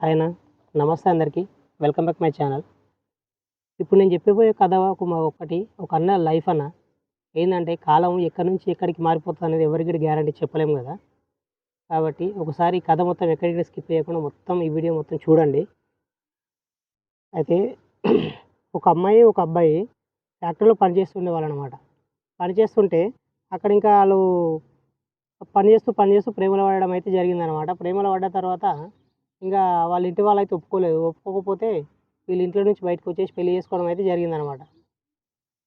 ఆయన నమస్తే అందరికీ. వెల్కమ్ బ్యాక్ మై ఛానల్ ఇప్పుడు నేను చెప్పబోయే కథ ఒక ఒకటి ఒక అన్న లైఫ్ అన్న. ఏంటంటే కాలం ఎక్కడి నుంచి ఎక్కడికి మారిపోతుంది అనేది ఎవరికి గ్యారంటీ చెప్పలేము కదా. కాబట్టి ఒకసారి ఈ కథ మొత్తం ఎక్కడికి స్కిప్ చేయకుండా మొత్తం ఈ వీడియో మొత్తం చూడండి. అయితే ఒక అమ్మాయి ఒక అబ్బాయి ఫ్యాక్టరీలో పనిచేస్తుండే వాళ్ళు అనమాట పనిచేస్తుంటే అక్కడ ఇంకా వాళ్ళు పని చేస్తూ పని ప్రేమలో పడడం అయితే జరిగిందనమాట ప్రేమలో పడ్డ తర్వాత ఇంకా వాళ్ళ ఇంటి వాళ్ళు అయితే ఒప్పుకోలేదు. ఒప్పుకోకపోతే వీళ్ళ ఇంట్లో నుంచి బయటకు వచ్చేసి పెళ్ళి చేసుకోవడం అయితే జరిగిందనమాట.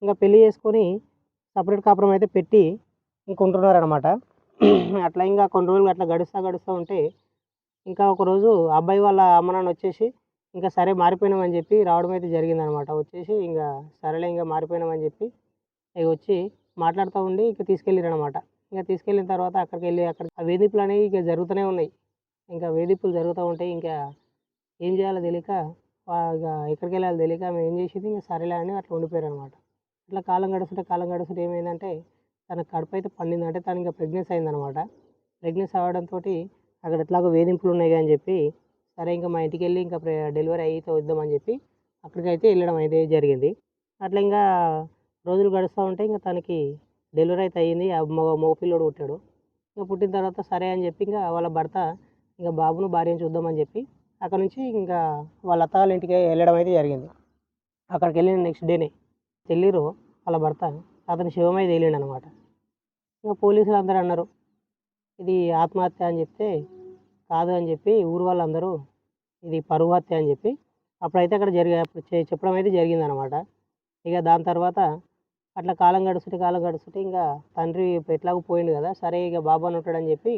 ఇంకా పెళ్ళి చేసుకొని సపరేట్ కాపురం అయితే పెట్టి ఇంకొంటున్నారనమాట. అట్లా ఇంకా కొన్ని రోజులు అట్లా గడుస్తూ గడుస్తూ ఉంటే ఇంకా ఒకరోజు అబ్బాయి వాళ్ళ అమ్మ నాన్న వచ్చేసి ఇంకా సరే మారిపోయినామని చెప్పి రావడం అయితే జరిగిందనమాట. వచ్చేసి ఇంకా సరేలే ఇంకా మారిపోయినామని చెప్పి ఇక వచ్చి మాట్లాడుతూ ఉండి ఇక తీసుకెళ్ళిరనమాట ఇంకా తీసుకెళ్ళిన తర్వాత అక్కడికి వెళ్ళి అక్కడ ఆ వేధింపులు అనేవి ఇక జరుగుతూనే ఉన్నాయి. ఇంకా వేధింపులు జరుగుతూ ఉంటాయి ఇంకా ఏం చేయాలో తెలియక ఇక ఎక్కడికి వెళ్ళాలో తెలియక ఆమె ఏం చేసింది? ఇంకా సరేలే అని అట్లా ఉండిపోయారు అనమాట అట్లా కాలం గడుస్తుంటే కాలం గడుస్తుంటే ఏమైందంటే తన కడుపు అయితే పండింది. అంటే తను ఇంకా ప్రెగ్నెన్స్ అయిందనమాట. ప్రెగ్నెన్స్ అవ్వడంతో అక్కడ ఎట్లాగో వేధింపులు ఉన్నాయి అని చెప్పి సరే ఇంకా మా ఇంటికి వెళ్ళి ఇంకా డెలివరీ అయితే వద్దామని చెప్పి అక్కడికైతే వెళ్ళడం అయితే జరిగింది. అట్లా ఇంకా రోజులు గడుస్తూ ఉంటే ఇంకా తనకి డెలివరీ అయితే అయ్యింది. మగ మగ పిల్లోడు పుట్టాడు. ఇంకా పుట్టిన తర్వాత సరే అని చెప్పి ఇంకా వాళ్ళ భర్త ఇంకా బాబును భార్యను చూద్దామని చెప్పి అక్కడ నుంచి ఇంకా వాళ్ళ అత్త ఇంటికి వెళ్ళడం అయితే జరిగింది. అక్కడికి వెళ్ళిన నెక్స్ట్ డేనే చెల్లిరు వాళ్ళ భర్త అతని శివమై తేలిండు అనమాట ఇంకా పోలీసులు అందరూ అన్నారు ఇది ఆత్మహత్య అని చెప్తే కాదు అని చెప్పి ఊరు వాళ్ళందరూ ఇది పరువు హత్య అని చెప్పి అప్పుడైతే అక్కడ జరిగే అప్పుడు చెప్పడం అయితే జరిగింది అనమాట ఇక దాని తర్వాత అట్లా కాలం గడుస్తుంటే కాలం గడుస్తుంటే ఇంకా తండ్రి ఎట్లాగో పోయిండు కదా సరే ఇక బాబు అని ఉంటాడని చెప్పి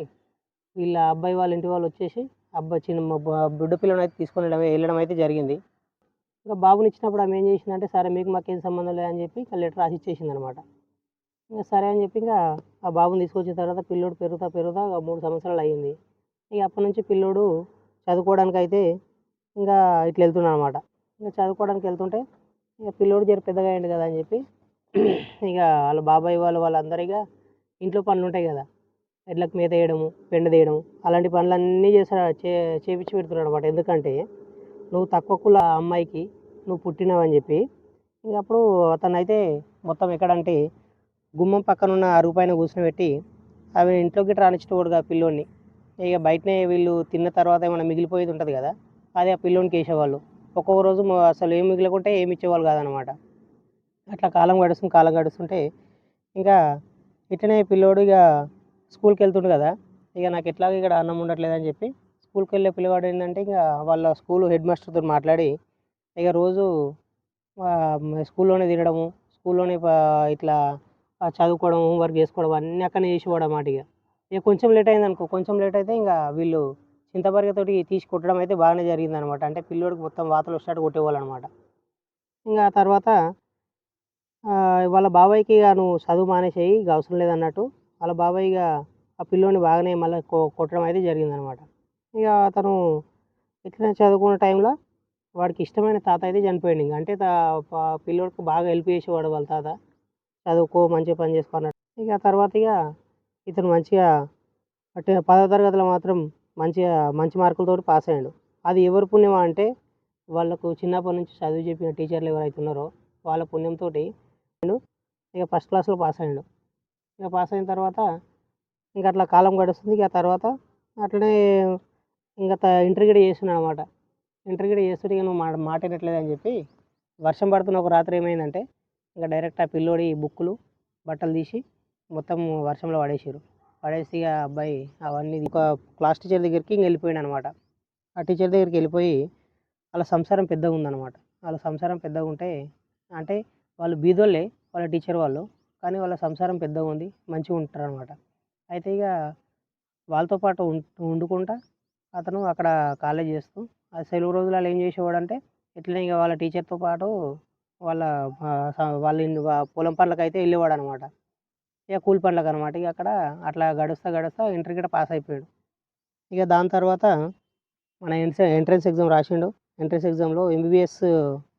వీళ్ళ అబ్బాయి వాళ్ళ ఇంటి వాళ్ళు వచ్చేసి అబ్బాయి చిన్న బిడ్డ పిల్లని అయితే తీసుకొని వెళ్ళడం వెళ్ళడం అయితే జరిగింది. ఇంకా బాబుని ఇచ్చినప్పుడు ఆమె ఏం చేసిందంటే సరే మీకు మాకేం సంబంధం లేదని చెప్పి ఇంకా లెటర్ రాసి ఇచ్చేసింది అనమాట ఇంకా సరే అని చెప్పి ఇంకా ఆ బాబుని తీసుకొచ్చిన తర్వాత పిల్లోడు పెరుగుతా పెరుగుతా ఒక మూడు సంవత్సరాలు అయ్యింది. ఇక అప్పటి నుంచి పిల్లోడు చదువుకోవడానికి అయితే ఇంకా ఇట్లా వెళ్తున్నాను అనమాట ఇంకా చదువుకోవడానికి వెళ్తుంటే ఇక పిల్లోడు జర పెద్దగా అయ్యింది కదా అని చెప్పి ఇక వాళ్ళ బాబాయ్ వాళ్ళు వాళ్ళందరూ ఇక ఇంట్లో పనులు ఉంటాయి కదా. ఎడ్లకు మేత వేయడము పెండ తీయడము అలాంటి పనులన్నీ చేసా చే చేపించి పెడుతున్నాడు అనమాట ఎందుకంటే నువ్వు తక్కువ కుల అమ్మాయికి నువ్వు పుట్టినావని చెప్పి. ఇంక అప్పుడు అతనైతే మొత్తం ఎక్కడంటే గుమ్మం పక్కన ఉన్న అరుగు పైన కూర్చోబెట్టి అవి ఇంట్లోకి రానిచ్చేటోడుగా పిల్లోడిని. ఇక బయటనే వీళ్ళు తిన్న తర్వాత ఏమైనా మిగిలిపోయేది ఉంటుంది కదా అది ఆ పిల్లోనికి వేసేవాళ్ళు ఒక్కొక్క రోజు అసలు ఏం మిగిలకుంటే ఏమి ఇచ్చేవాళ్ళు కాదనమాట అట్లా కాలం గడుస్తుంది కాలం గడుస్తుంటే ఇంకా ఇట్లనే పిల్లోడు ఇక స్కూల్కి వెళ్తుండు కదా ఇక నాకు ఎట్లాగో ఇక్కడ అన్నం ఉండట్లేదని చెప్పి స్కూల్కి వెళ్ళే పిల్లవాడు ఏంటంటే ఇక వాళ్ళ స్కూల్ హెడ్ మాస్టర్తో మాట్లాడి ఇక రోజు స్కూల్లోనే తినడము స్కూల్లోనే ఇట్లా చదువుకోవడం హోంవర్క్ చేసుకోవడం అన్నీ అక్కడనే చేసేవాడు అన్నమాట ఇక. ఇక కొంచెం లేట్ అయింది అనుకో కొంచెం లేట్ అయితే ఇంకా వీళ్ళు చింతపరిగతోటి తీసి కొట్టడం అయితే బాగానే జరిగింది అనమాట అంటే పిల్లోడికి మొత్తం వాతలు వచ్చినట్టు కొట్టేవాళ్ళు అనమాట ఇంకా తర్వాత వాళ్ళ బాబాయ్కి నువ్వు చదువు మానేసేయి ఇక అవసరం లేదన్నట్టు వాళ్ళ బాబాయ్ ఇక ఆ పిల్లోని బాగానే మళ్ళీ కొట్టడం అయితే జరిగిందనమాట. ఇక అతను ఇట్లనే చదువుకున్న టైంలో వాడికి ఇష్టమైన తాత అయితే చనిపోయింది ఇంక. అంటే పిల్లోడికి బాగా హెల్ప్ చేసేవాడు వాళ్ళ తాత. చదువుకో మంచిగా పని చేసుకో అన్నట్టు. ఇక తర్వాత ఇక ఇతను మంచిగా అంటే పదో తరగతిలో మాత్రం మంచిగా మంచి మార్కులతో పాస్ అయ్యాడు. అది ఎవరి పుణ్యమా అంటే వాళ్ళకు చిన్నప్పటి నుంచి చదువు చెప్పిన టీచర్లు ఎవరైతే ఉన్నారో వాళ్ళ పుణ్యంతో ఇక ఫస్ట్ క్లాస్లో పాస్ అయ్యాడు. ఇక పాస్ అయిన తర్వాత ఇంకా అట్లా కాలం గడుస్తుంది. ఇక తర్వాత అట్లనే ఇంకా ఇంటర్ కూడా చేస్తున్నాడు అనమాట ఇంటర్గీడ్ చేస్తుంటే ఇక నువ్వు మాట మాట వినట్లేదు అని చెప్పి వర్షం పడుతున్న ఒక రాత్రి ఏమైందంటే ఇంకా డైరెక్ట్ ఆ పిల్లోడి బుక్కులు బట్టలు తీసి మొత్తం వర్షంలో పడేసారు పడేసి ఇక అబ్బాయి అవన్నీ ఒక క్లాస్ టీచర్ దగ్గరికి ఇంక వెళ్ళిపోయాడు అనమాట ఆ టీచర్ దగ్గరికి వెళ్ళిపోయి వాళ్ళ సంసారం పెద్దగా ఉందన్నమాట వాళ్ళ సంసారం పెద్దగా ఉంటే అంటే వాళ్ళు బీదోళ్ళే వాళ్ళ టీచర్ వాళ్ళు కానీ వాళ్ళ సంసారం పెద్దగా ఉంది మంచిగా ఉంటారు అనమాట అయితే ఇక వాళ్ళతో పాటు ఉం- వండుకుంటా అతను అక్కడ కాలేజ్ చేస్తూ ఆ సెలవు రోజులలో ఏం చేసేవాడంటే ఇట్లనే ఇక వాళ్ళ టీచర్తో పాటు వాళ్ళ వాళ్ళ పొలం పనులకు అయితే వెళ్ళేవాడు అనమాట ఇక కూలి పనులకు అనమాట ఇక అక్కడ అట్లా గడుస్తా గడుస్తా ఇంటర్ గిట్ట పాస్ అయిపోయాడు. ఇక దాని తర్వాత మన ఎంట్రన్స్ ఎగ్జామ్ రాసిండు. ఎంట్రన్స్ ఎగ్జామ్లో ఎంబీబీఎస్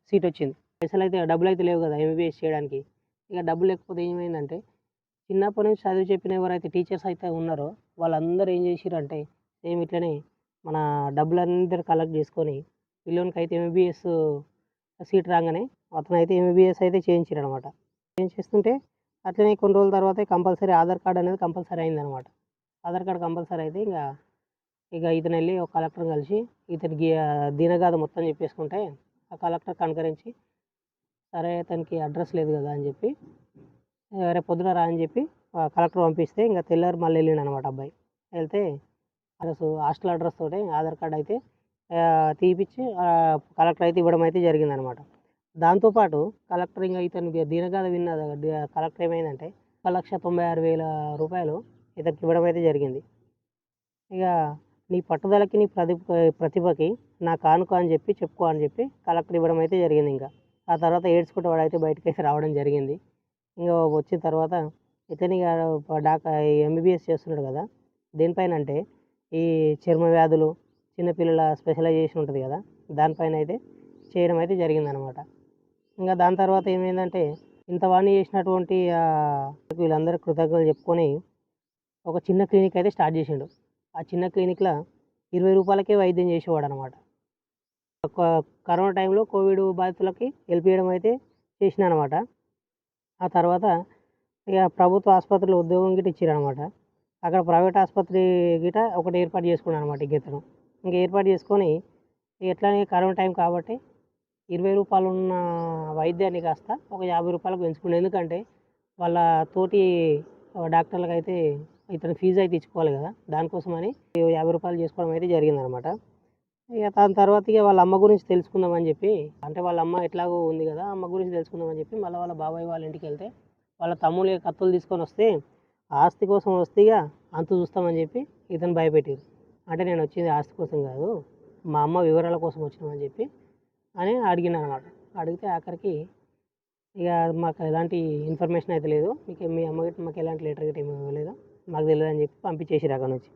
సీట్ వచ్చింది. పైసలు అయితే డబ్బులు అయితే లేవు కదా ఎంబీబీఎస్ చేయడానికి. ఇక డబ్బులు లేకపోతే ఏమైందంటే చిన్నప్పటి నుంచి చదువు చెప్పిన ఎవరైతే టీచర్స్ అయితే ఉన్నారో వాళ్ళందరూ ఏం చేసిరంటే సేమ్ ఇట్లనే మన డబ్బులందరూ కలెక్ట్ చేసుకొని పిల్లోనికి అయితే ఎంబీబీఎస్ సీట్ రాగానే అతను అయితే ఎంబీబీఎస్ అయితే చేయించారు అనమాట చేస్తుంటే అట్లనే కొన్ని రోజుల తర్వాత కంపల్సరీ ఆధార్ కార్డ్ అనేది కంపల్సరీ అయిందనమాట ఆధార్ కార్డ్ కంపల్సరీ అయితే ఇంకా ఇక ఇతను వెళ్ళి ఒక కలెక్టర్ కలిసి ఇతనికి దీనగాథ మొత్తం చెప్పేసుకుంటే ఆ కలెక్టర్ కనుకరించి సరే అతనికి అడ్రస్ లేదు కదా అని చెప్పి రేపు పొద్దున రా అని చెప్పి కలెక్టర్ పంపిస్తే ఇంకా తెల్లారు మళ్ళీ వెళ్ళిండు అనమాట అబ్బాయి. వెళ్తే అడ్రస్ హాస్టల్ అడ్రస్ తోటి ఆధార్ కార్డ్ అయితే తీపిచ్చి కలెక్టర్ అయితే ఇవ్వడం అయితే జరిగిందనమాట. దాంతోపాటు కలెక్టర్ ఇంకా ఇతనికి దీనగాథ విన్న కలెక్టర్ ఏమైందంటే ఒక లక్ష తొంభై ఆరు వేల రూపాయలు ఇతనికి ఇవ్వడం అయితే జరిగింది. ఇక నీ పట్టుదలకి నీ ప్రతి ప్రతిభకి నా కానుక అని చెప్పి చెప్పుకో అని చెప్పి కలెక్టర్ ఇవ్వడం అయితే జరిగింది ఇంకా. ఆ తర్వాత ఏడ్చుకుంటే వాడైతే బయటకు అయితే రావడం జరిగింది. ఇంకా వచ్చిన తర్వాత ఇతని డాక్టర్ ఎంబీబీఎస్ చేస్తున్నాడు కదా దేనిపైన అంటే ఈ చర్మ వ్యాధులు చిన్నపిల్లల స్పెషలైజేషన్ ఉంటుంది కదా దానిపైన అయితే చేయడం అయితే జరిగిందనమాట. ఇంకా దాని తర్వాత ఏమైందంటే ఇంత వాణి చేసినటువంటి వీళ్ళందరూ కృతజ్ఞతలు చెప్పుకొని ఒక చిన్న క్లినిక్ అయితే స్టార్ట్ చేసిండు. ఆ చిన్న క్లినిక్లో ఇరవై రూపాయలకే వైద్యం చేసేవాడు అనమాట కరోనా టైంలో కోవిడ్ బాధితులకి హెల్ప్ చేయడం అయితే చేసిన అనమాట ఆ తర్వాత ఇక ప్రభుత్వ ఆసుపత్రిలో ఉద్యోగం గిట్ట ఇచ్చారనమాట అక్కడ ప్రైవేట్ ఆసుపత్రి గిట ఒకటి ఏర్పాటు చేసుకున్నాను అనమాట ఇతను. ఇంకా ఏర్పాటు చేసుకొని ఎట్లానే కరోనా టైం కాబట్టి ఇరవై రూపాయలు ఉన్న వైద్యాన్ని కాస్త ఒక యాభై రూపాయలకు పెంచుకున్నాను ఎందుకంటే వాళ్ళ తోటి డాక్టర్లకు అయితే ఇతను ఫీజు అయితే ఇచ్చుకోవాలి కదా. దానికోసమని యాభై రూపాయలు చేసుకోవడం అయితే జరిగిందనమాట ఇక దాని తర్వాత ఇక వాళ్ళ అమ్మ గురించి తెలుసుకుందామని చెప్పి అంటే వాళ్ళ అమ్మ ఎట్లాగో ఉంది కదా అమ్మ గురించి తెలుసుకుందామని చెప్పి మళ్ళీ వాళ్ళ బాబాయ్ వాళ్ళ ఇంటికి వెళ్తే వాళ్ళ తమ్ముళ్ళు కత్తులు తీసుకొని వస్తే ఆస్తి కోసం వస్తే ఇక అంత చూస్తామని చెప్పి ఇతను భయపెట్టారు. అంటే నేను వచ్చింది ఆస్తి కోసం కాదు మా అమ్మ వివరాల కోసం వచ్చినామని చెప్పి అని అడిగిన అనమాట. అడిగితే ఆఖరికి ఇక మాకు ఎలాంటి ఇన్ఫర్మేషన్ అయితే లేదు మీకు మీ అమ్మ గిట్ట మాకు ఎలాంటి లెటర్ గిట్ట ఏమి ఇవ్వలేదు మాకు తెలియదు అని చెప్పి పంపించేసి అక్కడ నుంచి.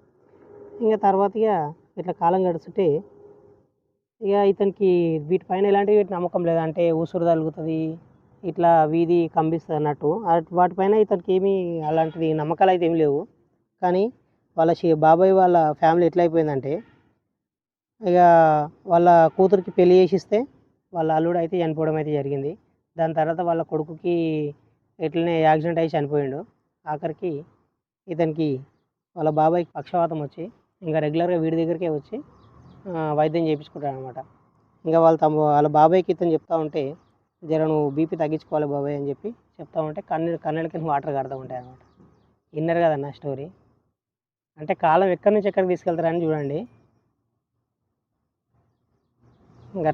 ఇంకా తర్వాత ఇక ఇట్లా కాలం గడుస్తుంటే ఇక ఇతనికి వీటిపైన ఎలాంటి నమ్మకం లేదు. అంటే ఉసురు తగులుతుంది ఇట్లా వీధి కంపిస్తుంది అన్నట్టు. వాటిపైన ఇతనికి ఏమీ అలాంటిది నమ్మకాలు అయితే ఏమి లేవు. కానీ వాళ్ళ బాబాయ్ వాళ్ళ ఫ్యామిలీ ఎట్లయిపోయిందంటే ఇక వాళ్ళ కూతురికి పెళ్ళి చేసిస్తే వాళ్ళ అల్లుడు అయితే చనిపోవడం అయితే జరిగింది. దాని తర్వాత వాళ్ళ కొడుకుకి ఎట్లనే యాక్సిడెంట్ అయ్యి చనిపోయిండు. ఆఖరికి ఇతనికి వాళ్ళ బాబాయ్కి పక్షవాతం వచ్చి ఇంకా రెగ్యులర్గా వీడి దగ్గరికే వచ్చి వైద్యం చేయించుకుంటాడు అనమాట ఇంకా వాళ్ళ తమ వాళ్ళ బాబాయ్కి ఇతను చెప్తా ఉంటే జర నువ్వు బీపీ తగ్గించుకోవాలి బాబాయ్ అని చెప్పి చెప్తా ఉంటే కన్నీళ్ళు కన్నీళ్ళకి వాటర్ కడతా ఉంటాయి అనమాట విన్నారు కదన్న స్టోరీ? అంటే కాలం ఎక్కడి నుంచి ఎక్కడికి తీసుకెళ్తారని చూడండి. ఇంకా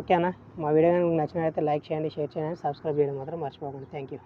ఓకే అన్న. మా వీడియో కనుక నచ్చినట్లయితే లైక్ చేయండి షేర్ చేయండి సబ్స్క్రైబ్ చేయడం మాత్రం మర్చిపోకండి. Thank you.